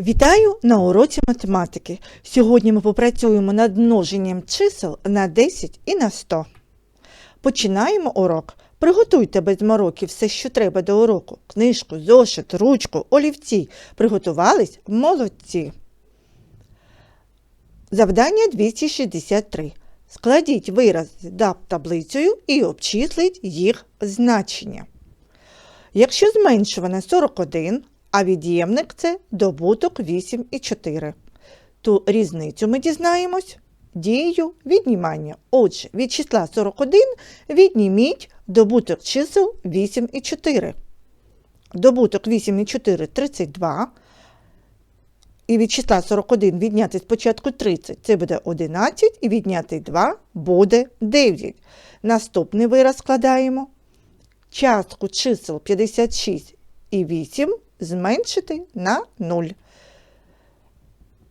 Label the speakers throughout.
Speaker 1: Вітаю на уроці математики. Сьогодні ми попрацюємо над множенням чисел на 10 і на 100. Починаємо урок. Приготуйте без мороків все, що треба до уроку. Книжку, зошит, ручку, олівці. Приготувались? Молодці. Завдання 263. Складіть вираз даб таблицею і обчисліть їх значення. Якщо зменшуване 41, а від'ємник це добуток 8 і 4, то різницю ми дізнаємось дією віднімання. Отже, від числа 41 відніміть добуток чисел 8 і 4. Добуток 8 і 4 – 32. І від числа 41 відняти спочатку 30, це буде 11, і відняти 2 буде 9. Наступний вираз складаємо. Частку чисел 56 і 8 зменшити на 0.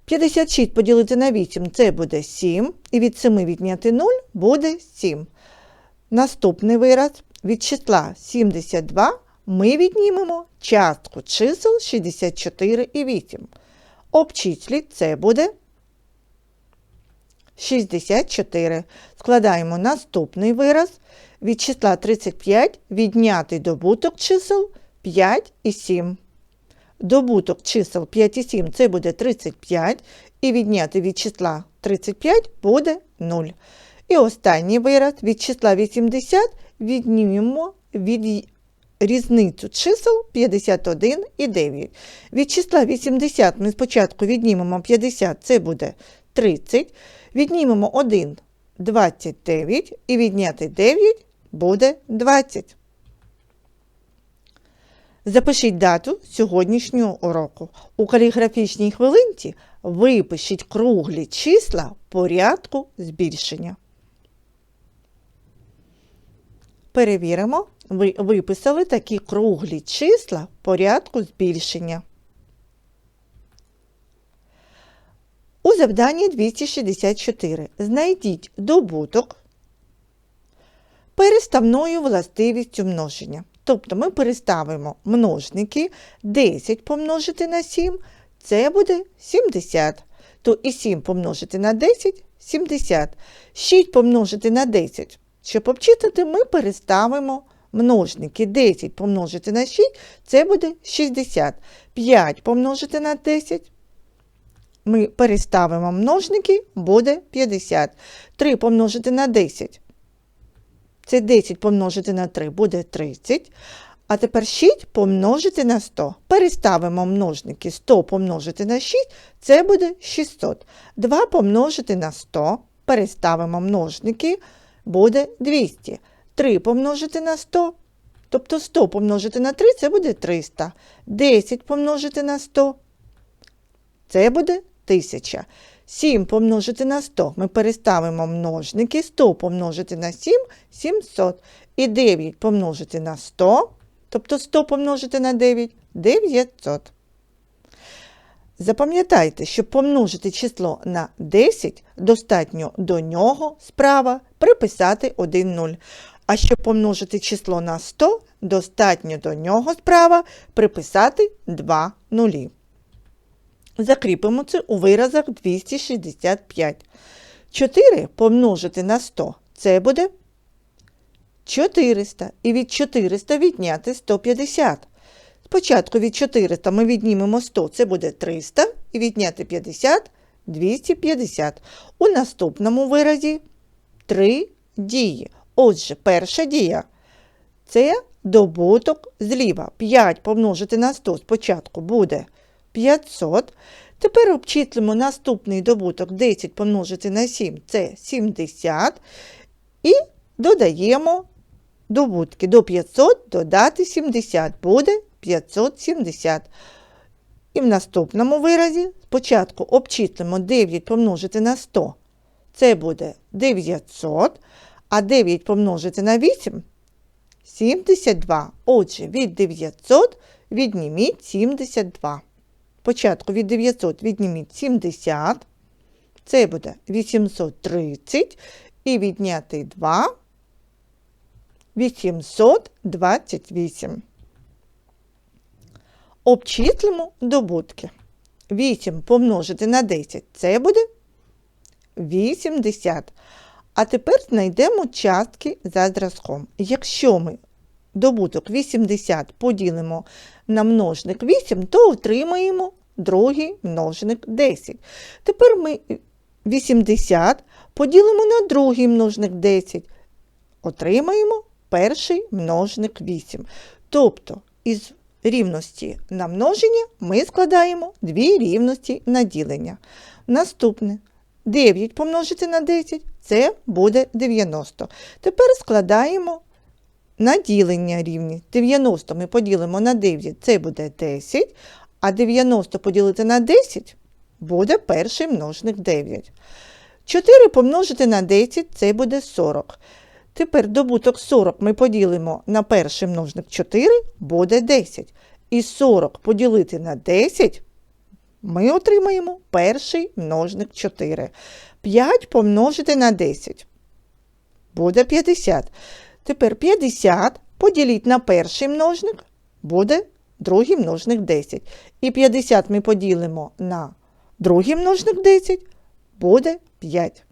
Speaker 1: 56 поділити на 8 це буде 7, і від 7 відняти 0 буде 7. Наступний вираз від числа 72 ми віднімемо частку чисел 64 і 8. Обчисліть це буде 64. Складаємо наступний вираз. Від числа 35 відняти добуток чисел 5 і 7. Добуток чисел 5 і 7 це буде 35, і відняти від числа 35 буде 0. І останній вираз від числа 80 віднімемо від різницю чисел 51 і 9. Від числа 80 ми спочатку віднімемо 50, це буде 30. Віднімемо 1 29 і відняти 9 буде 20. Запишіть дату сьогоднішнього уроку. У каліграфічній хвилинці випишіть круглі числа порядку збільшення. Перевіримо, ви виписали такі круглі числа порядку збільшення. У завданні 264 знайдіть добуток переставною властивістю множення. Тобто ми переставимо множники 10 помножити на 7, це буде 70. То і 7 помножити на 10 70. 6 помножити на 10. Щоб обчислити, ми переставимо множники 10 помножити на 6, це буде 60. 5 помножити на 10. Ми переставимо множники, буде 50. 3 помножити на 10. Це 10 помножити на 3 буде 30. А тепер 6 помножити на 100. Переставимо множники 100 помножити на 6, це буде 600. 2 помножити на 100, переставимо множники, буде 200. 3 помножити на 100, тобто 100 помножити на 3, це буде 300. 10 помножити на 100, це буде 1000. 7 помножити на 100. Ми переставимо множники. 100 помножити на 7 700. І 9 помножити на 100, тобто 100 помножити на 9 900. Запам'ятайте, щоб помножити число на 10, достатньо до нього справа приписати 1 0. А щоб помножити число на 100, достатньо до нього справа приписати 2 нулі. Закріпимо це у виразах 265. 4 помножити на 100 це буде 400. І від 400 відняти 150. Спочатку від 400 ми віднімемо 100, це буде 300, і відняти 50 250. У наступному виразі 3 дії. Отже, перша дія це добуток зліва. 5 помножити на 100 спочатку буде 500. Тепер обчислимо наступний добуток 10 помножити на 7 це 70. І додаємо добутки до 500 додати 70 буде 570. І в наступному виразі спочатку обчислимо 9 помножити на 100. Це буде 900, а 9 помножити на 8 72. Отже, від 900 відніміть 72. Спочатку від 900 відніміть 70. Це буде 830. І відняти 2 828. Обчислимо добутки. 8 помножити на 10 це буде 80. А тепер знайдемо частки за зразком. Якщо ми добуток 80 поділимо на множник 8, то отримаємо другий множник 10. Тепер ми 80 поділимо на другий множник 10. Отримаємо перший множник 8. Тобто із рівності на множення ми складаємо дві рівності на ділення. Наступне 9 помножити на 10 це буде 90. Тепер складаємо на ділення рівні. 90 ми поділимо на 9, це буде 10, а 90 поділити на 10 буде перший множник 9. 4 помножити на 10 це буде 40. Тепер добуток 40 ми поділимо на перший множник 4, буде 10. І 40 поділити на 10 ми отримаємо перший множник 4. 5 помножити на 10 буде 50. Тепер 50 поділіть на перший множник, буде другий множник 10. І 50 ми поділимо на другий множник 10, буде 5.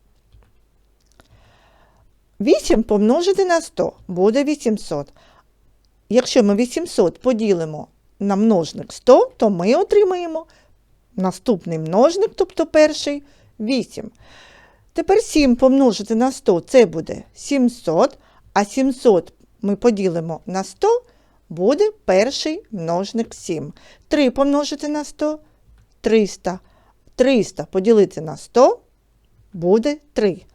Speaker 1: 8 помножити на 100 буде 800. Якщо ми 800 поділимо на множник 100, то ми отримаємо наступний множник, тобто перший 8. Тепер 7 помножити на 100 це буде 700, а 700 ми поділимо на 100, буде перший множник 7. 3 помножити на 100 300. 300 поділити на 100 буде 3.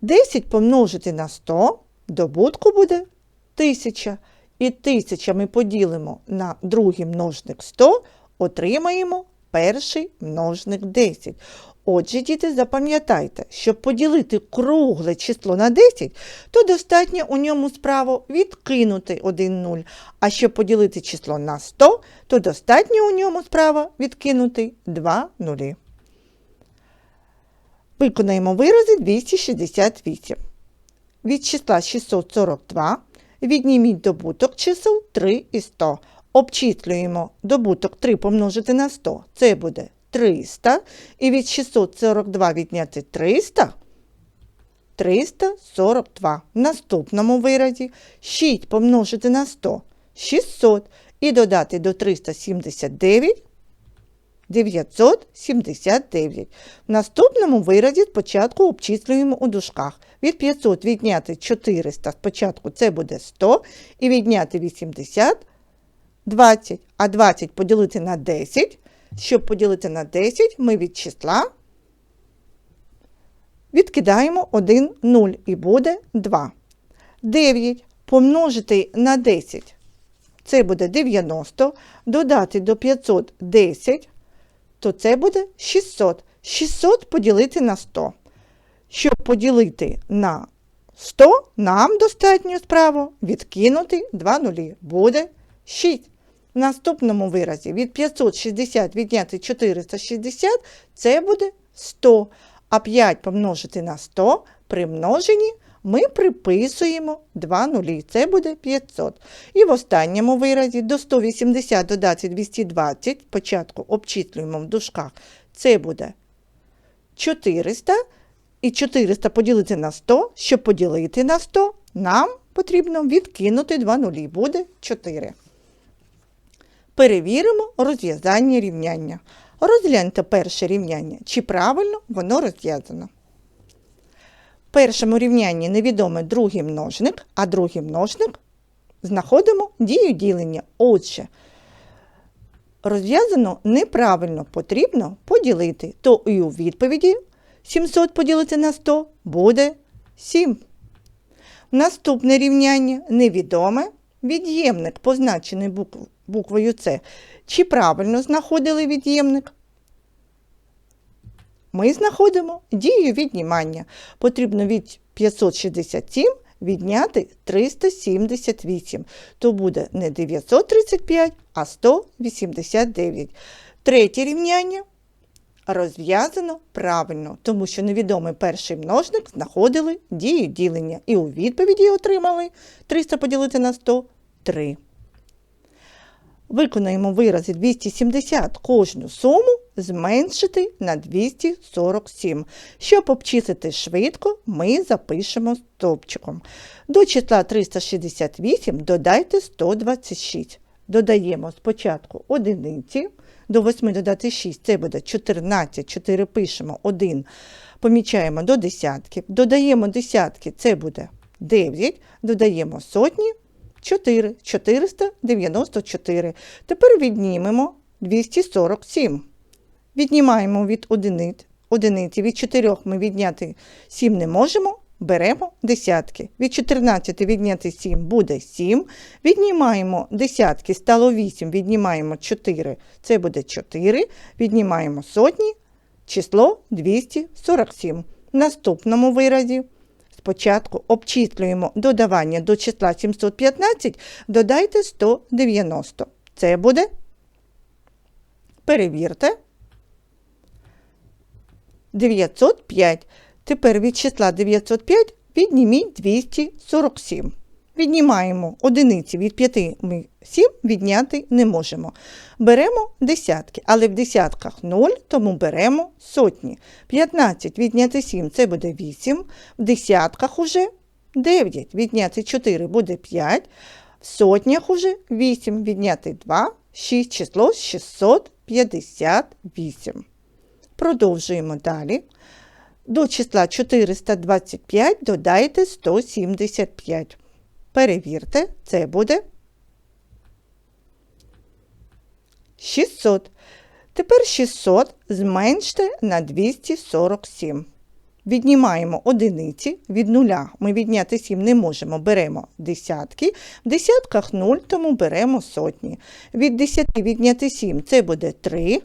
Speaker 1: 10 помножити на 100, добутку буде 1000. І 1000 ми поділимо на другий множник 100, отримаємо перший множник 10. Отже, діти, запам'ятайте, щоб поділити кругле число на 10, то достатньо у ньому справу відкинути 1 0. А щоб поділити число на 100, то достатньо у ньому справа відкинути 2 нулі. Виконаємо вирази 268. Від числа 642 відніміть добуток чисел 3 і 100. Обчислюємо добуток 3 помножити на 100. Це буде 300. І від 642 відняти 300 342. В наступному виразі 6 помножити на 100 600. І додати до 379 979. В наступному виразі спочатку обчислюємо у дужках. Від 500 відняти 400 спочатку це буде 100, і відняти 80 20. А 20 поділити на 10. Щоб поділити на 10, ми від числа відкидаємо 1 0 і буде 2. 9 помножити на 10. Це буде 90, додати до 510, то це буде 600. 600 поділити на 100. Щоб поділити на 100, нам достатньо справа відкинути 2 нулі. Буде 6. В наступному виразі від 560 відняти 460 це буде 100. А 5 помножити на 100 при множенні ми приписуємо 2 нулі. Це буде 500. І в останньому виразі до 180 додати 220. Спочатку обчислюємо в дужках. Це буде 400. І 400 поділити на 100. Щоб поділити на 100, нам потрібно відкинути 2 нулі. Буде 4. Перевіримо розв'язання рівняння. Розгляньте перше рівняння, чи правильно воно розв'язано. В першому рівнянні невідомий другий множник, а другий множник знаходимо дію ділення. Отже, розв'язано неправильно потрібно поділити, то і у відповіді 700 поділити на 100 буде 7. Наступне рівняння невідоме від'ємник, позначений буквою буквою С. Чи правильно знаходили від'ємник? Ми знаходимо дію віднімання. Потрібно від 567 відняти 378. То буде не 935, а 189. Третє рівняння розв'язано правильно, тому що невідомий перший множник знаходили дію ділення. І у відповіді отримали 300 поділити на 100 3. Виконаємо вирази 270 кожну суму зменшити на 247. Щоб обчислити швидко, ми запишемо стовпчиком. До числа 368 додайте 126. Додаємо спочатку одиниці. До 8 додати 6 це буде 14, 4 пишемо 1, помічаємо до десятків. Додаємо десятки, це буде 9, додаємо сотні 4, 494. Тепер віднімемо 247. Віднімаємо від одиниць. Одиниці. Від 4 ми відняти 7 не можемо. Беремо десятки. Від 14 відняти 7 буде 7. Віднімаємо десятки, стало 8, віднімаємо 4, це буде 4. Віднімаємо сотні, число 247. В наступному виразі спочатку обчислюємо додавання до числа 715, додайте 190. Це буде. Перевірте. 905. Тепер від числа 905 відніміть 247. Віднімаємо одиниці від 5 ми 7 відняти не можемо. Беремо десятки, але в десятках 0, тому беремо сотні. 15 відняти 7 це буде 8, в десятках уже 9, відняти 4 буде 5, в сотнях уже 8, відняти 2, 6 число 658. Продовжуємо далі. До числа 425 додайте 175. Перевірте, це буде 600. Тепер 600 зменште на 247. Віднімаємо одиниці від нуля. Ми відняти 7 не можемо. Беремо десятки. В десятках 0, тому беремо сотні. Від 10 відняти 7 це буде 3.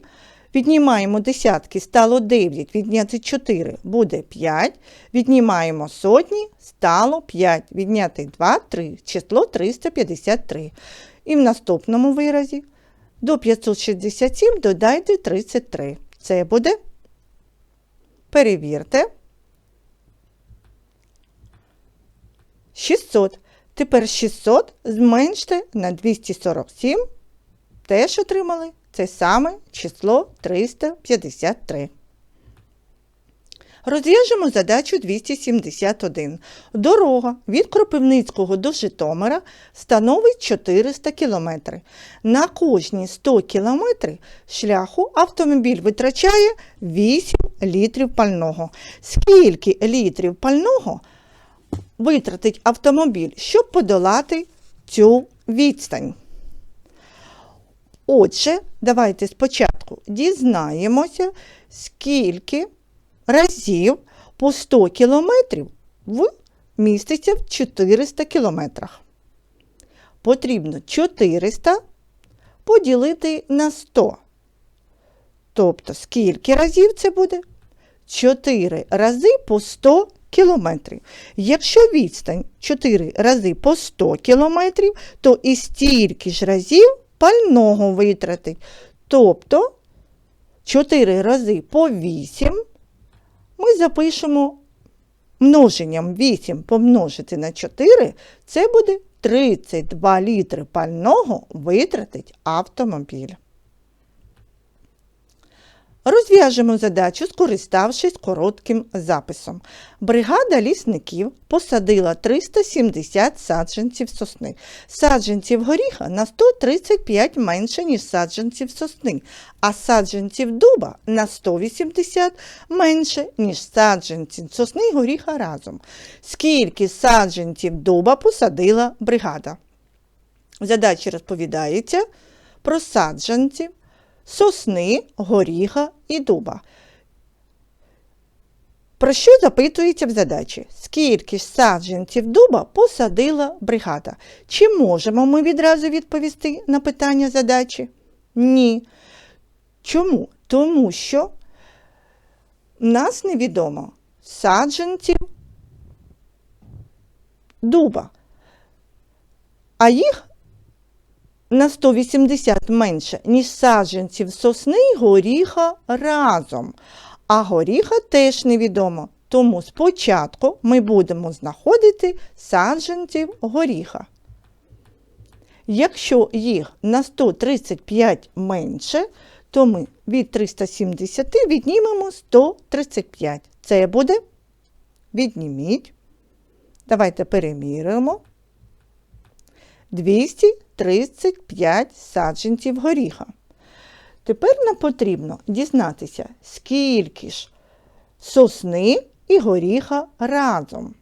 Speaker 1: Віднімаємо десятки, стало 9, відняти 4 буде 5. Віднімаємо сотні, стало 5. Відняти 2, 3, число 353. І в наступному виразі до 567 додайте 33. Це буде. Перевірте. 600. Тепер 600 зменште на 247. Теж отримали це саме число 353. Розв'яжемо задачу 271. Дорога від Кропивницького до Житомира становить 400 км. На кожні 100 км шляху автомобіль витрачає 8 літрів пального. Скільки літрів пального витратить автомобіль, щоб подолати цю відстань? Отже, давайте спочатку дізнаємося, скільки разів по 100 кілометрів в міститься в 400 кілометрах. Потрібно 400 поділити на 100. Тобто, скільки разів це буде? 4 рази по 100 кілометрів. Якщо відстань 4 рази по 100 кілометрів, то і стільки ж разів пального витратить. Тобто 4 рази по 8 ми запишемо множенням 8 помножити на 4, це буде 32 літри пального витратить автомобіль. Розв'яжемо задачу, скориставшись коротким записом. Бригада лісників посадила 370 саджанців сосни. Саджанців горіха на 135 менше, ніж саджанців сосни, а саджанців дуба на 180 менше, ніж саджанців сосни і горіха разом. Скільки саджанців дуба посадила бригада? В задачі розповідається про саджанців сосни, горіха і дуба. Про що запитується в задачі? Скільки ж саджанців дуба посадила бригада? Чи можемо ми відразу відповісти на питання задачі? Ні. Чому? Тому що нас невідомо саджанців дуба, а їх на 180 менше, ніж саджанців сосни й горіха разом. А горіха теж невідомо. Тому спочатку ми будемо знаходити саджанців горіха. Якщо їх на 135 менше, то ми від 370 віднімемо 135. Це буде відніміть. Давайте переміряємо. 235 саджанців горіха. Тепер нам потрібно дізнатися, скільки ж сосни і горіха разом.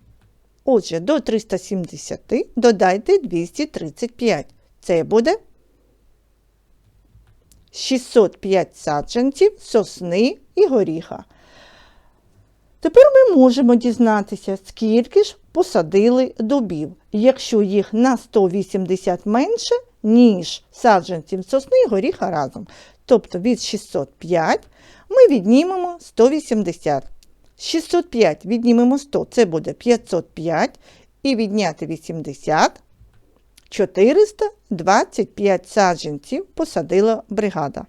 Speaker 1: Отже, до 370 додайте 235. Це буде 605 саджанців сосни і горіха. Тепер ми можемо дізнатися, скільки ж посадили дубів, якщо їх на 180 менше, ніж саджанців сосни і горіха разом. Тобто від 605 ми віднімемо 180. 605 віднімемо 100, це буде 505. І відняти 80. 425 саджанців посадила бригада.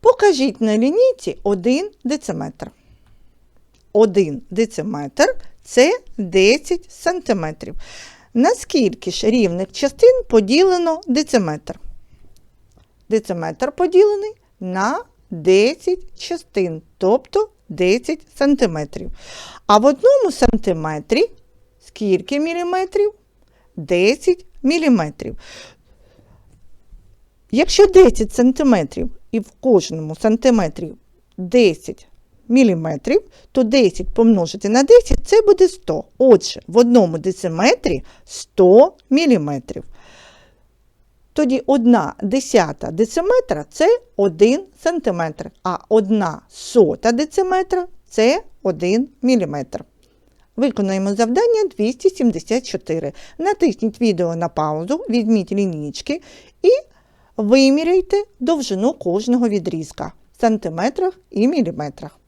Speaker 1: Покажіть на лінійці 1 дециметр. 1 дециметр це 10 сантиметрів. На скільки ж рівних частин поділено дециметр? Дециметр поділений на 10 частин, тобто 10 сантиметрів. А в одному сантиметрі скільки міліметрів? 10 міліметрів. Якщо 10 сантиметрів і в кожному сантиметрі 10 міліметрів, то 10 помножити на 10 це буде 100. Отже, в одному дециметрі 100 міліметрів. Тоді 1 десята дециметра це 1 сантиметр, а 1 сота дециметра це 1 міліметр. Виконуємо завдання 274. Натисніть відео на паузу, візьміть лінійки і виміряйте довжину кожного відрізка в сантиметрах і міліметрах.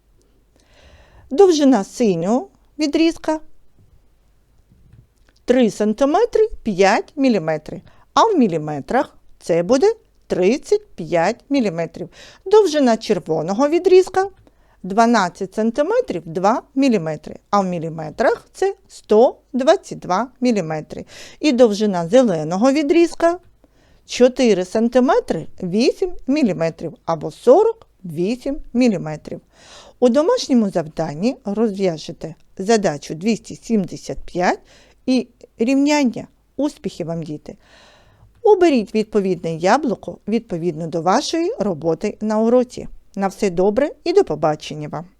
Speaker 1: Довжина синього відрізка 3 см 5 мм, а в міліметрах це буде 35 мм. Довжина червоного відрізка 12 см 2 мм, а в міліметрах це 122 мм. І довжина зеленого відрізка 4 см 8 мм або 48 мм. У домашньому завданні розв'яжете задачу 275 і рівняння. Успіхів вам, діти! Оберіть відповідне яблуко відповідно до вашої роботи на уроці. На все добре і до побачення вам!